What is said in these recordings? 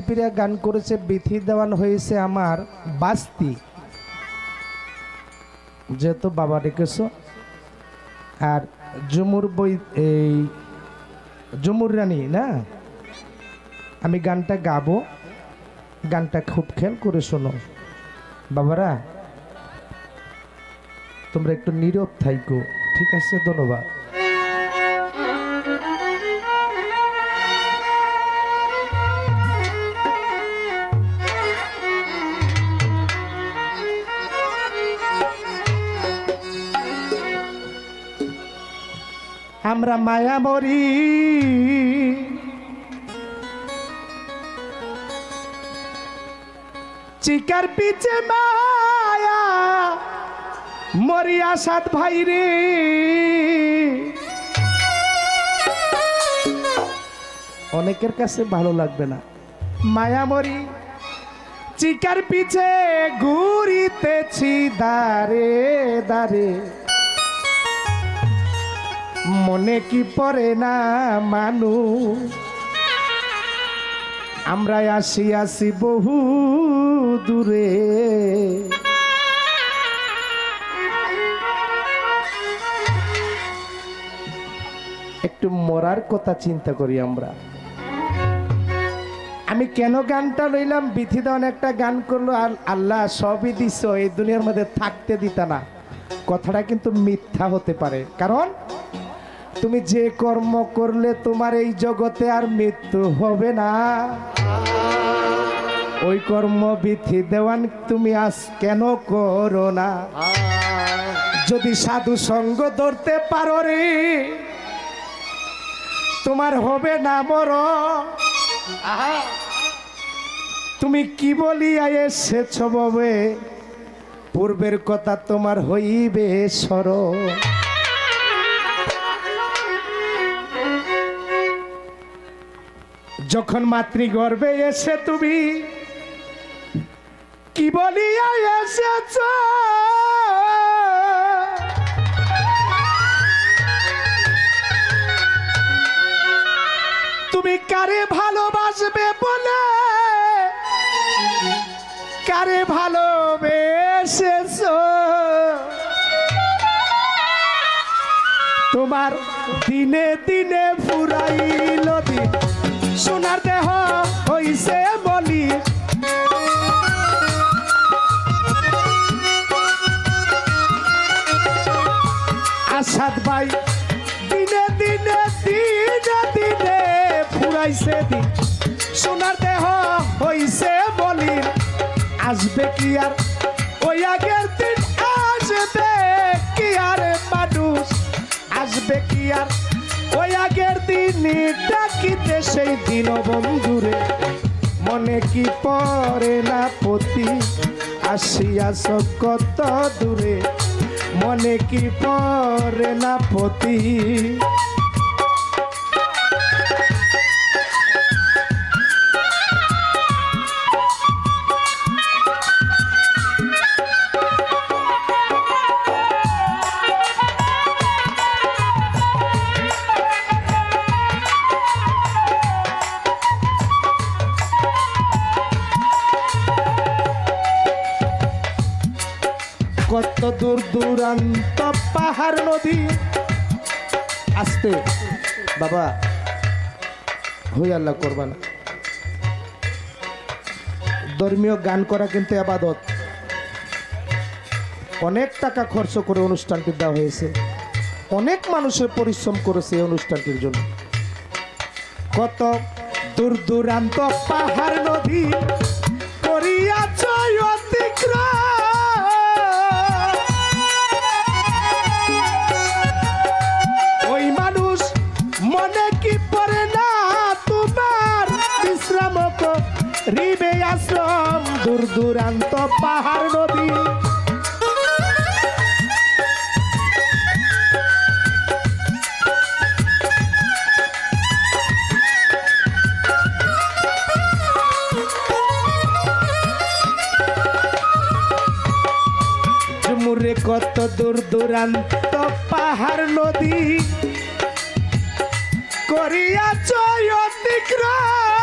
শিল্পীরা গান করেছে বিথি দেওয়ান হয়েছে আমার বাস্তি। যেহেতু বাবা রেখেছ আর জুমুর বই, এই জুমুর রানী, না? আমি গানটা গাবো, গানটা খুব খেয়াল করে শোনো। বাবারা, তোমরা একটু নীরব থাইকো, ঠিক আছে? ধন্যবাদ। আমরা মায়া মরি। চিকার পিছে মায়া মরিয়া সাত ভাই রে। অনেকের কাছে ভালো লাগবে না। মায়া মরি, চিকার পিছে ঘুরিতেছি দারে দারে। মনে কি পড়ে না মানু? আমরা আসি আসি বহু দূরে। একটু মরার কথা চিন্তা করি আমরা। আমি কেন গানটা লইলাম? বিথিদান একটা গান করল আর আল্লাহ সবই দিছ, এই দুনিয়ার মধ্যে থাকতে দিতা না। কথাটা কিন্তু মিথ্যা হতে পারে। কারণ তুমি যে কর্ম করলে তোমার এই জগতে আর মৃত্যু হবে না। ওই কর্ম বিধি দেওয়ান তুমি আজ কেন করো না? যদি সাধু সঙ্গ ধরতে পারো রে, তোমার হবে না মর তুমি কি বলিয়া এসেছ ববে পূর্বের কথা তোমার হইবে সরো যখন মাতৃগর্ভে এসে তুমি কি বলিয়া এসেছ? তুমি কারে ভালোবাসবে বলে? কারে ভালোবেসেছ? তোমার দিনে দিনে ফুরাইল দিন। সোনার দেহ হইছে বলি। আসাদ ভাই, দিনে দিনে দিনে দিনে ফুরাইছে দিন। সোনার দেহ হইছে বলি। আসবে কি আর? ওই আগের দিন আসবে কি আর মানুষ? আসবে কি আর? দিন ডাকিতে সেই দিন বন্ধুরে মনে কি পরে না পতি? আসিয়াছ কত দূরে। মনে কি পরে না পতি? দূরান্ত পাহাড় নদী। আসতে। বাবা হই আল্লাহ করবা না ধর্মীয় গান করা কিন্তু আবাদত। অনেক টাকা খরচ করে অনুষ্ঠানটি দেওয়া হয়েছে। অনেক মানুষের পরিশ্রম করেছে এই অনুষ্ঠানটির জন্য। কত দূর দূরান্ত পাহাড় নদী করিয়াছ অতিক্রম। দূরান্ত পাহাড় নদী। ঝুমুরে কত দূর দূরান্ত পাহাড় নদী। করিয়াছ অতিক্রম।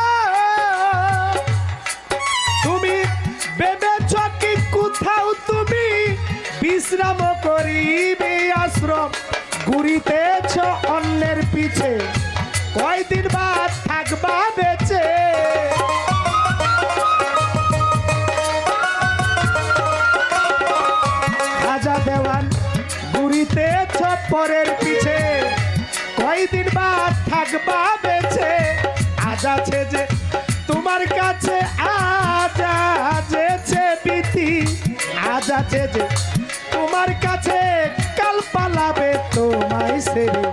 থাকবা বেছে আজ আছে যে তোমার কাছে, আজ আজেছে বিধি আজ আছে যে তোমার কাছে কাল পালাবে তোমায় সেরে।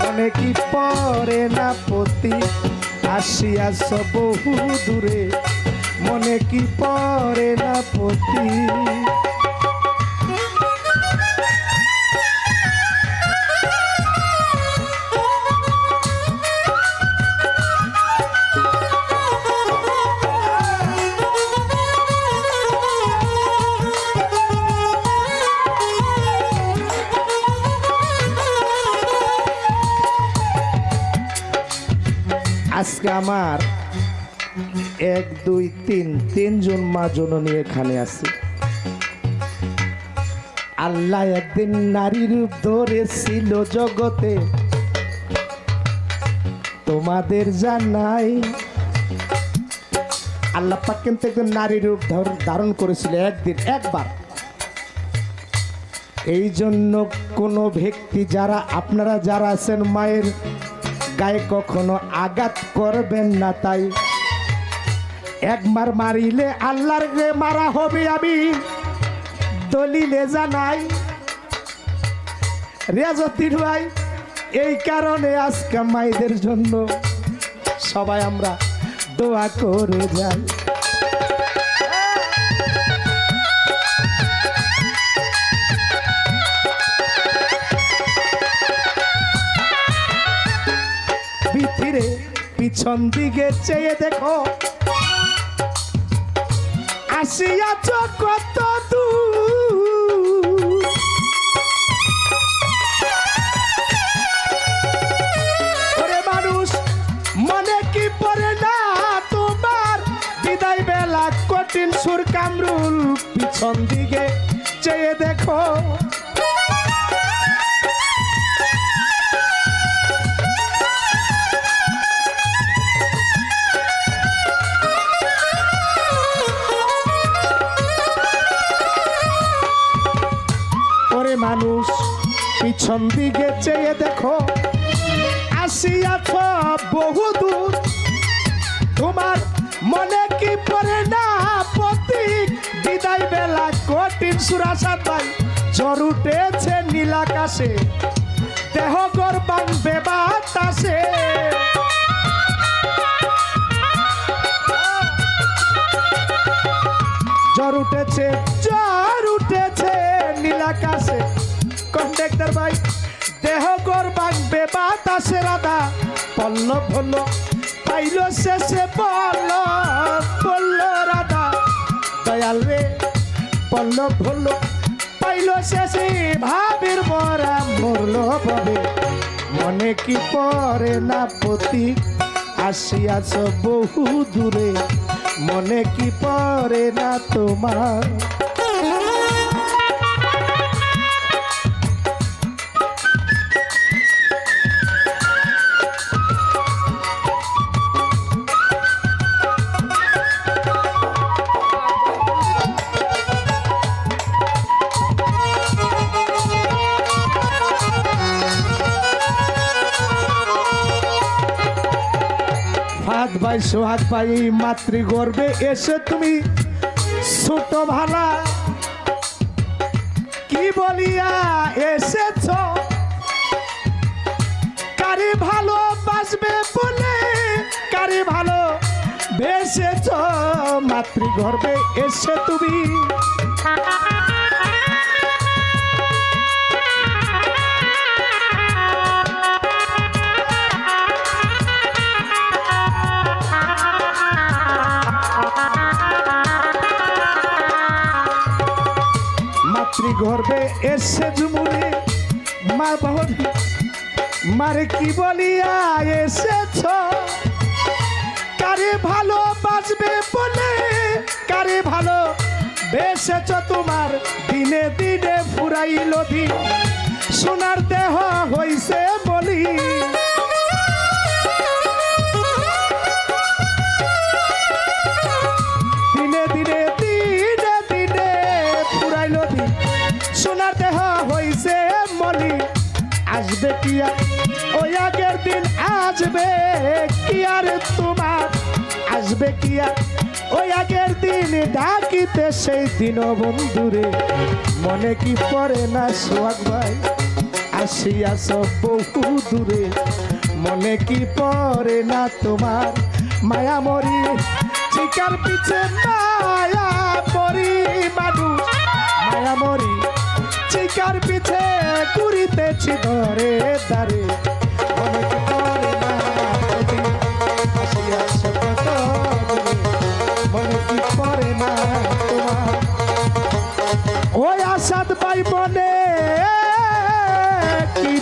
মনে কি পরে না পতি? আসিয়াছ বহু দূরে। মনে কি পরে না পতি? আজকে আমার এক, দুই, তিন, তিনজন মা জননী এখানে আছে। আল্লাহ একদিন নারী রূপ ধরেছিল জগতে। তোমাদের জানাই। আল্লাহ পাক কিন্তু একদিন নারী রূপ ধর- ধারণ করেছিল একদিন, একবার। এই জন্য কোনো ব্যক্তি যারা, আপনারা যারা আছেন মায়ের গায়ে কখনো আঘাত করবেন না তাই। একবার মারিলে আল্লাহর রে মারা হবে আমি। দলিলে জানাই রেজতির ভাই এই কারণে আজকে মাইদের জন্য সবাই আমরা দোয়া করে যাই। পিছন দিকে চেয়ে দেখো। আসিয়াছ কত দূর। মানুষ, মনে কি পড়ে না তোমার? বিদায় বেলা কঠিন সুর কামরুল পিছন দিকে চেয়ে দেখো। মানুষ, পিছন দিকে চেয়ে দেখো। আসিয়াছ বহুদূর তোমার মনে কি পড়ে না, প্রতীক? বিদায় বেলা কঠিন সুরাসাদ ভাই জ্বর উঠেছে নীলাকাশে দেহ গর্বাঙ্গে বাতাসে। জ্বর উঠেছে জ্বর উঠেছে নীলাকাশে কন্ডাক্টর ভাই, দেহ গর্বাঙ্গে বাতাসে রাধা পল্লব হলো পাইল শেষে বল বলল রাধা। দয়াল রে পল্লব হলো পাইল শেষে ভাবের মরা মরলো ববে মনে কি পরে না পতি আসিয়াছ বহু দূরে। মনে কি পরে না তোমার? ফাদ ভাই, সোহাগ ভাই মাতৃ গর্বে এসে তুমি ছোট ভালা। কি বলিয়া এসেছ? কারি ভালো বাসবে বলে, কারি ভালো বেসেছ মাতৃ গর্বে এসে তুমি মাতৃগর্ভে এসে ঝুমুরে, মা বাহন, মারে কি বলিয়া এসেছ? কারে ভালো বাঁচবে বলে, কারে ভালো বেসেছ তোমার? দিনে দিনে ফুরাইল দিন, সোনার দেহ হইছে বলি। আর ওই আগের দিন আসবে কি আর তোমার? আসবে কি আর? ওই আগের দিন ডাকিতে সেই দিন বন্ধুরে, মনে কি পড়ে না সোহাগ ভাই? আসিয়াছ বহু দূরে, মনে কি পড়ে না তোমার? মায়া মরি চিকার পিছে মায়া চিকার পিছে ঘুরিতেছি ধরে দারে মনে মনে ওই আসাদ ভাই বনে কি